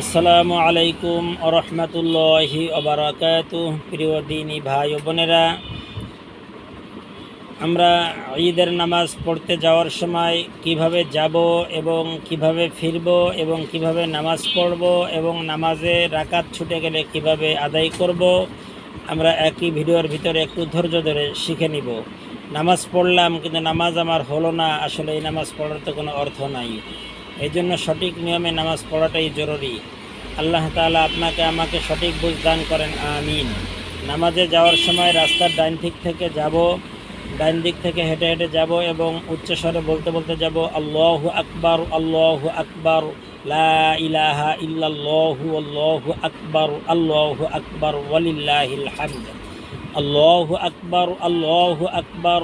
আসসালামু আলাইকুম আরহামতুল্লাহি ওবরাকাত প্রিয় দিনী ভাই ও বোনেরা, আমরা ঈদের নামাজ পড়তে যাওয়ার সময় কীভাবে যাব এবং কীভাবে ফিরব এবং কীভাবে নামাজ পড়ব এবং নামাজে রাকাত ছুটে গেলে কীভাবে আদায় করব, আমরা একই ভিডিওর ভিতরে একটু ধৈর্য ধরে শিখে নিব। নামাজ পড়লাম কিন্তু নামাজ আমার হলো না, আসলে এই নামাজ পড়ার তো কোনো অর্থ নাই। এই জন্য সঠিক নিয়মে নামাজ পড়াটাই জরুরি। আল্লাহ তাআলা আপনাকে আমাকে সঠিক বুঝ দান করেন, আমিন। নামাজে যাওয়ার সময় রাস্তার ডাইন দিক থেকে যাব ডাইন দিক থেকে হেঁটে হেঁটে যাব এবং উচ্চস্বরে বলতে বলতে যাব, আল্লাহু আকবার, আল্লাহু আকবর, লা ইলাহা ইল্লাল্লাহু, আল্লাহু আকবার আল্লাহু আকবার, ওয়ালিল্লাহিল হামদ। আল্লাহু আকবার, আল্লাহু আকবর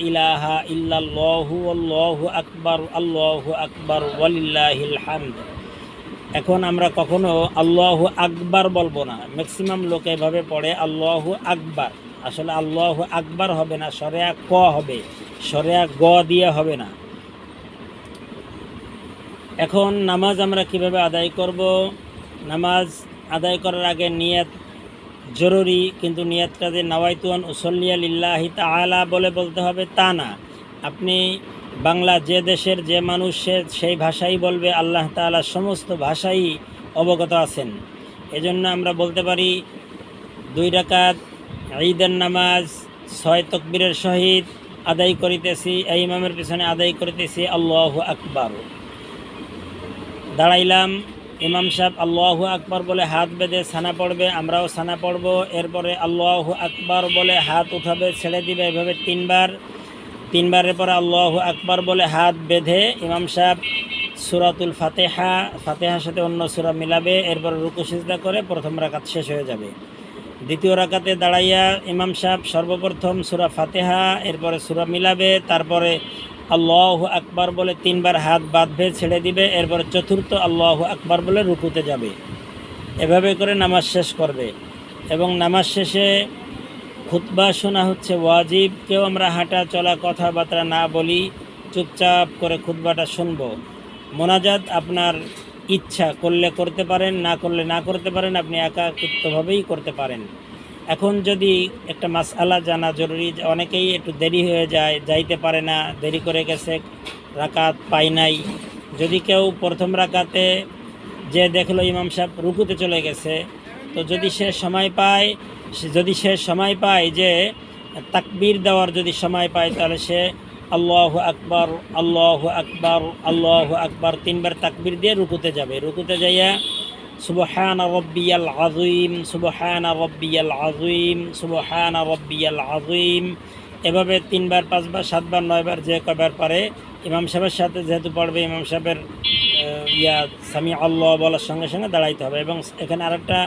ইলাহা ইল্লাল্লাহু আকবার, আল্লাহু আকবার, ওয়ালিল্লাহিল হামদ। এখন আমরা কখনো আল্লাহু আকবার বলব না। ম্যাক্সিমাম লোক এভাবে পড়ে আল্লাহু আকবার। আসলে আল্লাহু আকবার হবে না সরেয়া ক হবে? সরেয়া গ দিয়ে হবে না। এখন নামাজ আমরা কীভাবে আদায় করব? নামাজ আদায় করার আগে নিয়ত জরুরি, কিন্তু নিয়তটা যে নওয়াইতুয়ান উসল্লিয়া লিল্লাহি তাআলা বলে বলতে হবে, তা না। আপনি বাংলা যে দেশের যে মানুষ সে সেই ভাষাই বলবে, আল্লাহ তাআলা সমস্ত ভাষাই অবগত আছেন। এজন্য আমরা বলতে পারি, দুই রাকাত ঈদের নামাজ, ছয় তকবীরের সহিত আদায় করিতেছি, এই ইমামের পিছনে আদায় করিতেছি, আল্লাহ আকবর। দাঁড়াইলাম ইমাম সাহেব আল্লাহু আকবর বলে হাত বেঁধে সানা পড়বে, আমরাও সানা পড়ব। এরপরে আল্লাহু আকবর বলে হাত উঠাবে, ছেড়ে দিবে এভাবে তিনবার। তিনবারের পরে আল্লাহু আকবর বলে হাত বেঁধে ইমাম সাহেব সুরাতুল ফাতেহা, ফাতেহার সাথে অন্য সুরা মিলাবে। এরপর রুকু করে প্রথম রাকাত শেষ হয়ে যাবে। দ্বিতীয় রাকাতে দাঁড়াইয়া ইমাম সাহেব সর্বপ্রথম সুরা ফাতেহা, এরপরে সুরা মিলাবে, তারপরে আল্লাহ আকবার বলে তিনবার হাত বাঁধবে, ছেড়ে দিবে, এরপরে চতুর্থ আল্লাহ আকবার বলে রুকুতে যাবে। এভাবে করে নামাজ শেষ করবে। এবং নামাজ শেষে খুতবা শোনা হচ্ছে, ওয়াজিব, কেউ আমরা হাঁটা চলা কথাবার্তা না বলি, চুপচাপ করে খুতবাটা শুনব। মোনাজাত আপনার ইচ্ছা, করলে করতে পারেন, না করলে না করতে পারেন, আপনি একাকিত্বভাবেই করতে পারেন। এখন যদি একটা মাসআলা জানা জরুরি অনেকেই একটু দেরি হয়ে যায়, যাইতে পারে না, দেরি করে গেছে, রাকাত পাই নাই। যদি কেউ প্রথম রাকাতে যে দেখল ইমাম সাহেব রুকুতে চলে গেছে, তো যদি সে সময় পায় যদি সে সময় পায় যে তাকবির দেওয়ার যদি সময় পায়, তাহলে সে আল্লাহ আকবার আল্লাহ আকবার আল্লাহ আকবার তিনবার তাকবির দিয়ে রুকুতে যাবে। রুকুতে যাইয়া সুবহান রব্বিয়াল আযীম, সুবহান রব্বিয়াল আযীম, সুবহান রব্বিয়াল আযীম। এভাবে তিনবার, পাঁচবার, সাতবার, নয়বার যে কয়বার পারে, ইমাম সাহেবের সাথে যেহেতু পড়বে, ইমাম সাহেবের ইয়া সামি আল্লাহ বলার সঙ্গে সঙ্গে দাঁড়াইতে হবে। এবং এখানে আরেকটা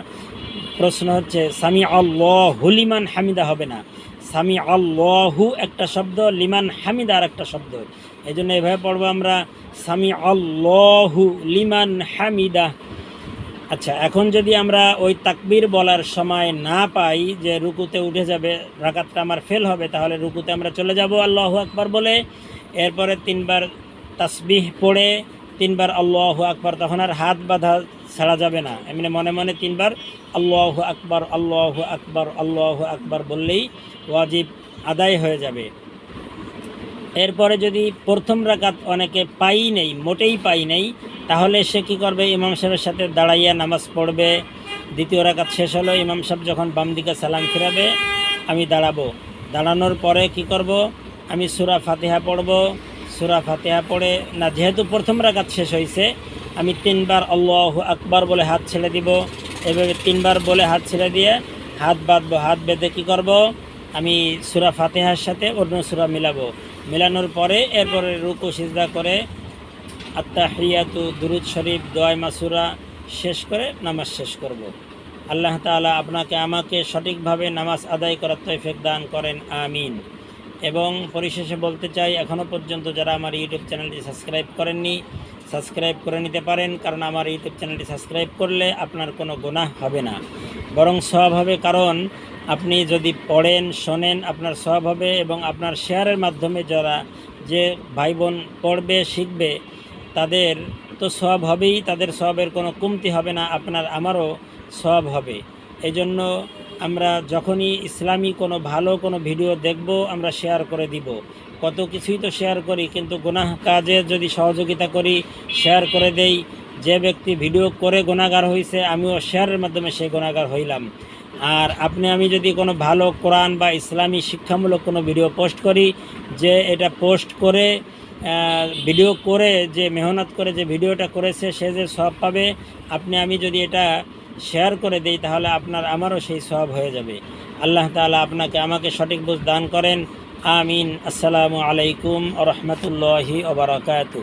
প্রশ্ন হচ্ছে, সামি আল্লাহ লিমান হামিদা হবে না। সামি আল্লাহু একটা শব্দ, লিমান হামিদা আর একটা শব্দ। এই জন্য এভাবে পড়ব আমরা, সামি আল্লাহু লিমান হামিদা। আচ্ছা এখন যদি আমরা ওই তাকবির বলার সময় না পাই যে রুকুতে উঠে যাবে, রাকাতটা আমার ফেল হবে, তাহলে রুকুতে আমরা চলে যাব, আল্লাহু আকবার বলে। এরপরে তিনবার তাসবিহ পড়ে, তিনবার আল্লাহ আকবার, তখন আর হাত বাঁধা ছাড়া যাবে না। এমনি মনে মনে তিনবার আল্লাহ আকবার, আল্লাহ আকবর, আল্লাহ আকবার বললেই ওয়াজিব আদায় হয়ে যাবে। এরপরে যদি প্রথম রাকাত অনেকে পাই নেই, মোটেই পাই নেই, তাহলে সে কি করবে? ইমাম সাহেবের সাথে দাঁড়াইয়া নামাজ পড়বে। দ্বিতীয় রাকাত শেষ হলো, ইমাম সাহেব যখন বাম দিকে সালাম ফিরাবে, আমি দাঁড়াবো। দাঁড়ানোর পরে কি করব? আমি সুরা ফাতেহা পড়ব। সুরা ফাতেহা পড়ে, না, যেহেতু প্রথম রাকাত শেষ হয়েছে আমি তিনবার আল্লাহ আকবার বলে হাত ছেড়ে দিব। এভাবে তিনবার বলে হাত ছেড়ে দিয়ে হাত বাঁধবো, হাত বেঁধে কী করব? আমি সুরা ফাতেহার সাথে অন্য সুরা মিলাবো। মিলানোর পরে এরপরে রুকু, সিজদা করে আত্মা আত্মাহিয়াতু দুরুদ শরীফ, দোয়াই মাসুরা শেষ করে নামাজ শেষ করব। আল্লাহ তাআলা আপনাকে, আমাকে সঠিকভাবে নামাজ আদায় করার তৌফিক দান করেন, আমিন এবং পরিশেষে বলতে চাই এখনও পর্যন্ত যারা আমার ইউটিউব চ্যানেলটি সাবস্ক্রাইব করেননি, সাবস্ক্রাইব করে নিতে পারেন, কারণ আমার ইউটিউব চ্যানেলটি সাবস্ক্রাইব করলে আপনার কোনো গুনাহ হবে না বরং সব হবে কারণ আপনি যদি পড়েন, শোনেন, আপনার সব হবে এবং আপনার শেয়ারের মাধ্যমে যারা যে ভাই বোন পড়বে, শিখবে, তাদের তো সব হবেই, তাদের সবের কোনো কমতি হবে না, আপনার আমারও সব হবে। এই জন্য আমরা যখনই ইসলামী কোনো ভালো কোনো ভিডিও দেখব, আমরা শেয়ার করে দিব। কত কিছুই তো শেয়ার করি, কিন্তু গুনাহ কাজে যদি সহযোগিতা করি, শেয়ার করে দেই, যে ব্যক্তি ভিডিও করে গুণাগার হয়েছে আমিও শেয়ারের মাধ্যমে সেই গুণাগার হইলাম। আর আপনি, আমি যদি কোনো ভালো কোরআন বা ইসলামী শিক্ষামূলক কোনো ভিডিও পোস্ট করি, যে এটা পোস্ট করে ভিডিও করে, যে মেহনত করে, যে ভিডিওটা করেছে, সে যে সব পাবে, আপনি, আমি যদি এটা শেয়ার করে দেই, তাহলে আপনার, আমারও সেই সব হয়ে যাবে। আল্লাহ তাআলা আপনাকে, আমাকে সঠিক বুঝ দান করেন। আমিন। আসসালামু আলাইকুম রহমতুল্লাহি ওবরাকাতু